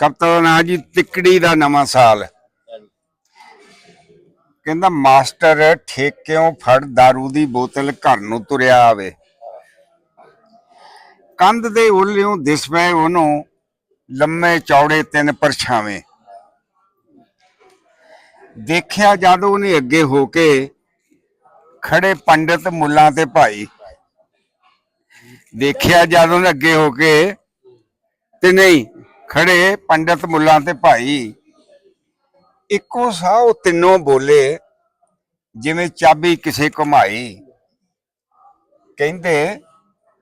ਕਵਿਤਾ ਦਾ ਜੀ, ਤਿੱਕੜੀ ਦਾ ਨਵਾਂ ਸਾਲ। ਕਹਿੰਦਾ, ਮਾਸਟਰ, ਠੇਕਿਓਂ ਫੜ दारू ਦੀ ਬੋਤਲ ਘਰ ਨੂੰ ਤੁਰਿਆ ਆਵੇ। ਕੰਧ ਦੇ ਉੱਲਿਓਂ ਦਿਸ ਪਏ ਉਹਨੂੰ ਲੰਮੇ ਚੌੜੇ ਤਿੰਨ ਪਰਛਾਵੇਂ। ਦੇਖਿਆ ਜਦ ਉਹਨੇ ਅੱਗੇ ਹੋ ਕੇ ਖੜੇ ਪੰਡਿਤ ਮੁੱਲਾਂ ਤੇ ਭਾਈ। ਦੇਖਿਆ ਜਦ ਉਹਨੇ ਅੱਗੇ ਹੋ ਕੇ ਤੇ ਨਹੀਂ ਖੜੇ ਪੰਡਤ ਮੁੱਲਾਂ ਤੇ ਭਾਈ। ਇੱਕੋ ਸਾਹ ਉਹ ਤਿੰਨੋਂ ਬੋਲੇ, ਜਿਵੇਂ ਚਾਬੀ ਕਿਸੇ ਘੁਮਾਈ ਕਹਿੰਦੇ,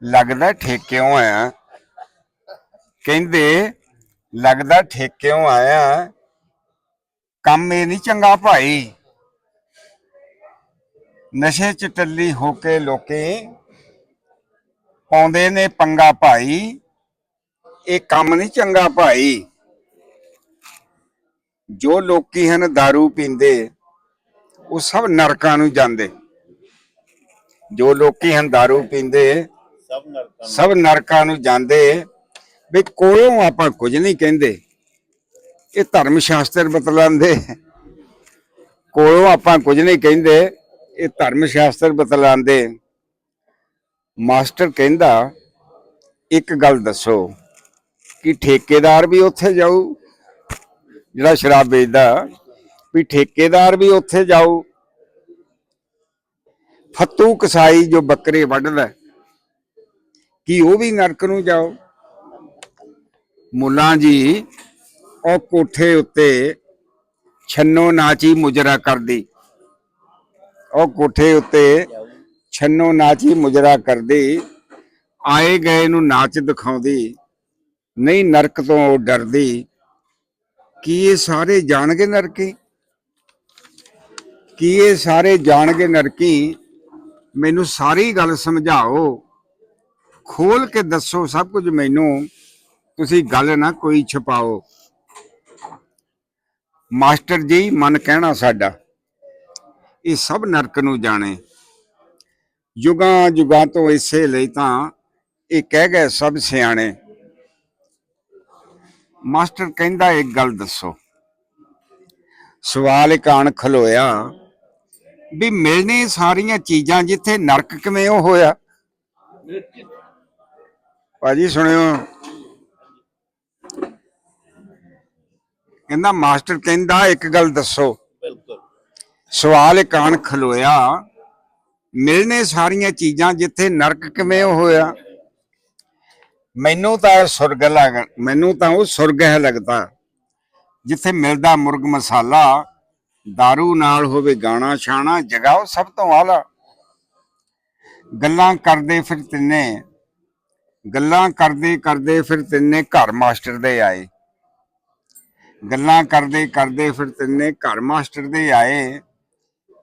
ਲੱਗਦਾ ਠੇਕਿਓਂ ਆਇਆ। ਕਹਿੰਦੇ, ਲੱਗਦਾ ਠੇਕਿਓਂ ਆਇਆ। ਕੰਮ ਇਹ ਨਹੀਂ ਚੰਗਾ ਭਾਈ। ਨਸ਼ੇ ਚ ਟੱਲੀ ਹੋ ਕੇ ਲੋਕੇ ਪਾਉਂਦੇ ਨੇ ਪੰਗਾ ਭਾਈ। ਇਹ ਕੰਮ ਨਹੀਂ ਚੰਗਾ ਭਾਈ ਜੋ ਲੋਕੀ ਹਨ दारू ਪੀਂਦੇ ਉਹ ਸਭ ਨਰਕਾਂ ਨੂੰ ਜਾਂਦੇ ਜੋ ਲੋਕੀ ਹਨ दारू ਪੀਂਦੇ ਸਭ ਨਰਕਾਂ ਸਭ ਨਰਕਾਂ ਨੂੰ ਜਾਂਦੇ ਵੀ ਕੋਲੋਂ ਆਪਾਂ ਕੁਝ ਨਹੀਂ ਕਹਿੰਦੇ ਇਹ ਧਰਮ ਸ਼ਾਸਤਰ ਬਤਲਾਉਂਦੇ ਕੋਲੋਂ ਆਪਾਂ ਕੁਝ ਨਹੀਂ ਕਹਿੰਦੇ ਇਹ ਧਰਮ ਸ਼ਾਸਤਰ ਬਤਲਾਉਂਦੇ ਮਾਸਟਰ ਕਹਿੰਦਾ ਇੱਕ ਗੱਲ ਦੱਸੋ ਕਿ ਠੇਕੇਦਾਰ ਵੀ ਉੱਥੇ ਜਾਊ, ਜਿਹੜਾ ਸ਼ਰਾਬ ਵੇਚਦਾ, ਵੀ ਠੇਕੇਦਾਰ ਵੀ ਉੱਥੇ ਜਾਊ। ਫੱਤੂ ਕਸਾਈ ਜੋ ਬੱਕਰੇ ਵੱਢਦਾ, ਕੀ ਉਹ ਵੀ ਨਰਕ ਨੂੰ ਜਾਓ ਮੁੱਲਾਂ ਜੀ, ਉਹ ਕੋਠੇ ਉੱਤੇ ਛੰਨੋ ਨਾਚੀ ਮੁਜਰਾ ਕਰਦੀ। ਉਹ ਕੋਠੇ ਉੱਤੇ ਛੰਨੋ ਨਾਚੀ ਮੁਜਰਾ ਕਰਦੀ, ਆਏ ਗਏ ਨੂੰ ਨਾਚ ਦਿਖਾਉਂਦੀ। ਨਹੀਂ, ਨਰਕ ਤੋਂ ਉਹ ਡਰਦੀ। ਕੀ ਇਹ ਸਾਰੇ ਜਾਣਗੇ ਨਰਕੀ? ਕੀ ਇਹ ਸਾਰੇ ਜਾਣਗੇ ਨਰਕੀ? ਮੈਨੂੰ ਸਾਰੀ ਗੱਲ ਸਮਝਾਓ। ਖੋਲ ਕੇ ਦੱਸੋ ਸਭ ਕੁਝ ਮੈਨੂੰ। ਤੁਸੀਂ ਗੱਲ ਨਾ ਕੋਈ ਛਪਾਓ। ਮਾਸਟਰ ਜੀ, ਮਨ ਕਹਿਣਾ ਸਾਡਾ, ਇਹ ਸਭ ਨਰਕ ਨੂੰ ਜਾਣੇ। ਯੁਗਾਂ ਯੁਗਾਂ ਤੋਂ ਇਸੇ ਲਈ ਤਾਂ ਇਹ ਕਹਿ ਗਏ ਸਭ ਸਿਆਣੇ। ਮਾਸਟਰ ਕਹਿੰਦਾ ਇੱਕ ਗੱਲ ਦੱਸੋ। ਸਵਾਲ ਇੱਕ ਆਣ ਖਲੋਇਆ ਵੀ ਮਿਲਣੇ ਸਾਰੀਆਂ ਚੀਜ਼ਾਂ ਜਿੱਥੇ ਨਰਕ ਕਿਵੇਂ ਉਹ ਹੋਇਆ? ਭਾਜੀ ਸੁਣਿਓ। ਕਹਿੰਦਾ ਮਾਸਟਰ ਕਹਿੰਦਾ ਇੱਕ ਗੱਲ ਦੱਸੋ। ਬਿਲਕੁਲ। ਸਵਾਲ ਇੱਕ ਆਣ ਖਲੋਇਆ ਮਿਲਨੇ ਸਾਰੀਆਂ ਚੀਜ਼ਾਂ ਜਿੱਥੇ ਨਰਕ ਕਿਵੇਂ ਉਹ ਹੋਇਆ? ਮੈਨੂੰ ਤਾਂ ਸੁਰਗ ਲੱਗ, ਮੈਨੂੰ ਤਾਂ ਉਹ ਸੁਰਗ ਹੈ ਲੱਗਦਾ, ਜਿੱਥੇ ਮਿਲਦਾ ਮੁਰਗ ਮਸਾਲਾ, दारू ਨਾਲ ਹੋਵੇ, ਗਾਣਾ ਛਾਣਾ ਜਗ੍ਹਾ ਉਹ ਸਭ ਤੋਂ ਆਲਾ। ਗੱਲਾਂ ਕਰਦੇ ਫਿਰ ਤਿੰਨੇ, ਗੱਲਾਂ ਕਰਦੇ ਕਰਦੇ ਫਿਰ ਤਿੰਨੇ ਘਰ ਮਾਸਟਰ ਦੇ ਆਏ। ਗੱਲਾਂ ਕਰਦੇ ਕਰਦੇ ਫਿਰ ਤਿੰਨੇ ਘਰ ਮਾਸਟਰ ਦੇ ਆਏ।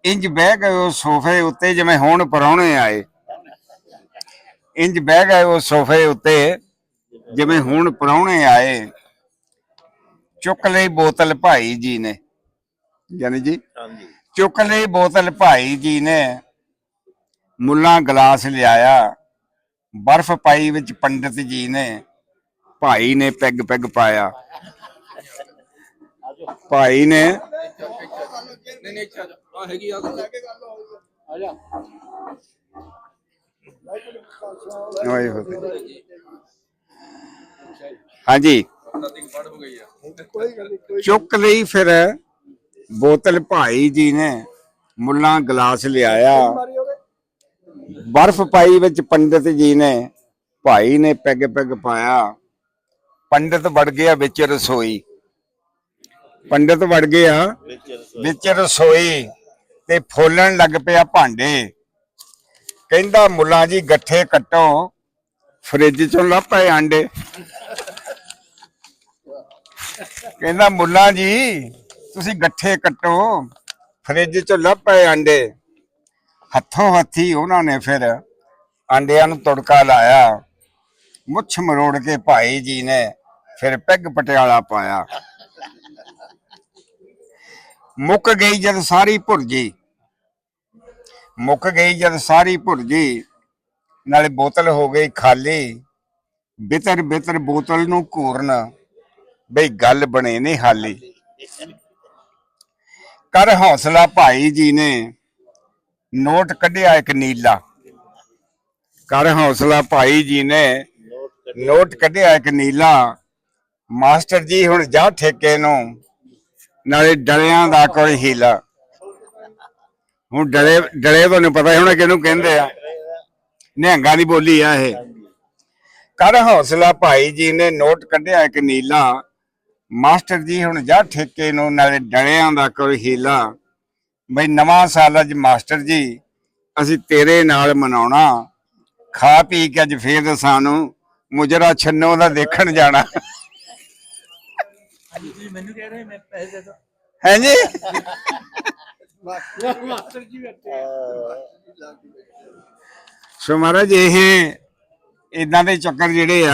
ਇੰਜ ਬਹਿ ਗਏ ਉਹ ਸੋਫੇ ਉੱਤੇ, ਜਿਵੇਂ ਹੁਣ ਪਰੌਣੇ ਆਏ। ਇੰਜ ਬਹਿ ਗਏ ਉਹ ਸੋਫੇ ਉੱਤੇ ਜਿਵੇਂ ਹੁਣ ਪਰੌਣੇ ਆਏ। ਚੁੱਕ ਲਈ ਬੋਤਲ ਭਾਈ ਜੀ ਨੇ। ਯਾਨੀ ਜੀ ਹਾਂਜੀ। ਚੁੱਕ ਲਈ ਬੋਤਲ ਭਾਈ ਜੀ ਨੇ ਮੁੱਲਾ ਗਲਾਸ ਲਿਆਇਆ। ਬਰਫ਼ ਪਾਈ ਵਿੱਚ ਪੰਡਿਤ ਜੀ ਨੇ ਭਾਈ ਨੇ ਪੈਗ ਪੈਗ ਪਾਇਆ। ਭਾਈ ਨੇ ਨਹੀਂ ਨਹੀਂ ਅੱਛਾ। ਆ ਹੈਗੀ ਆ। ਆ ਜਾ। ਹਾਂਜੀ। ਚੁੱਕ ਲਈ ਫਿਰ ਬੋਤਲ ਭਾਈ ਜੀ ਨੇ ਮੁੱਲਾ ਗਲਾਸ ਲਿਆਇਆ। ਬਰਫ਼ ਪਾਈ ਵਿੱਚ ਪੰਡਿਤ ਜੀ ਨੇ ਭਾਈ ਨੇ ਪੈਗ ਪੈਗ ਪਾਇਆ। ਪੰਡਿਤ ਵੜ ਗਿਆ ਵਿੱਚ ਰਸੋਈ। ਪੰਡਿਤ ਵੜ ਗਿਆ ਵਿੱਚ ਰਸੋਈ ਤੇ ਫੋਲਣ ਲੱਗ ਪਿਆ ਭਾਂਡੇ। ਕਹਿੰਦਾ, ਮੁੱਲਾ ਜੀ, ਗੱਠੇ ਕੱਟੋ, ਫ੍ਰਿਜ ਚੋਂ ਲੱਭ ਪਏ ਆਂਡੇ। ਕਹਿੰਦਾ, ਮੁੱਲਾ ਜੀ, ਤੁਸੀਂ ਗੱਠੇ ਕੱਟੋ, ਫ੍ਰਿਜ ਚੋਂ ਲੱਭ ਪਏ ਆਂਡੇ। ਹੱਥੋਂ ਹੱਥੀ ਉਹਨਾਂ ਨੇ ਫਿਰ ਆਂਡਿਆਂ ਨੂੰ ਤੜਕਾ ਲਾਇਆ। ਮੁੱਛ ਮਰੋੜ ਕੇ ਭਾਈ ਜੀ ਨੇ ਫਿਰ ਪੈਗ ਪਟਿਆਲਾ ਪਾਇਆ। ਮੁੱਕ ਗਈ ਜਦ ਸਾਰੀ ਭੁਰਜੀ। ਮੁੱਕ ਗਈ ਜਦ ਸਾਰੀ ਭੁਰਜੀ ਨਾਲੇ ਬੋਤਲ ਹੋ ਗਈ ਖਾਲੀ, ਬਿਤਰ ਬਿਤਰ ਬੋਤਲ ਨੂੰ ਘੂਰਨ ਬਈ ਗੱਲ ਬਣੇ ਨਹੀਂ ਹਾਲੀ। ਕਰ ਹੌਸਲਾ ਭਾਈ ਜੀ ਨੇ ਨੋਟ ਕੱਢਿਆ ਇੱਕ ਨੀਲਾ। ਕਰ ਹੌਸਲਾ ਭਾਈ ਜੀ ਨੇ ਨੋਟ ਕੱਢਿਆ ਇੱਕ ਨੀਲਾ। ਮਾਸਟਰ ਜੀ ਹੁਣ ਜਾ ਠੇਕੇ ਨੂੰ, ਨਾਲੇ ਡਲਿਆਂ ਦਾ ਕੋਈ ਹੀਲਾ। ਹੁਣ ਡਲੇ ਡਲੇ ਤੁਹਾਨੂੰ ਪਤਾ ਹੋਣਾ ਕਿਹਨੂੰ ਕਹਿੰਦੇ ਆ। ਨਿਹੰਗਾਂ ਦੀ ਬੋਲੀ ਆ ਇਹ। ਕਰ ਹੌਸਲਾ ਭਾਈ ਜੀ ਨੇ ਨੋਟ ਕੱਢਿਆ ਇੱਕ ਨੀਲਾ। ਮਾਸਟਰ ਜੀ ਹੁਣ ਜਾ ਠੇਕੇ ਨੂੰ ਨਾਲੇ ਡਲਿਆਂ ਦਾ ਕੋਈ ਹੀਲਾ। ਬਈ ਨਵਾਂ ਸਾਲ ਅੱਜ ਮਾਸਟਰ ਜੀ ਅਸੀਂ ਤੇਰੇ ਨਾਲ ਮਨਾਉਣਾ। ਖਾ ਪੀ ਕੇ ਅੱਜ ਫੇਰ ਸਾਨੂੰ ਮੁਜਰਾ ਛੰਨੋ ਦਾ ਦੇਖਣ ਜਾਣਾ। ਹਾਂਜੀ ਤੁਸੀਂ ਮੈਨੂੰ ਕਹਿ ਰਹੇ ਮੈਂ ਪੈਸੇ ਦੇ ਦੋ। ਹੈ ਜੀ? ਮਾਸਟਰ ਜੀ ਬੈਠੇ ਸੋ ਮਹਾਰਾਜ ਇਹ ਇਦਾਂ ਦੇ ਚੱਕਰ ਜਿਹੜੇ ਆ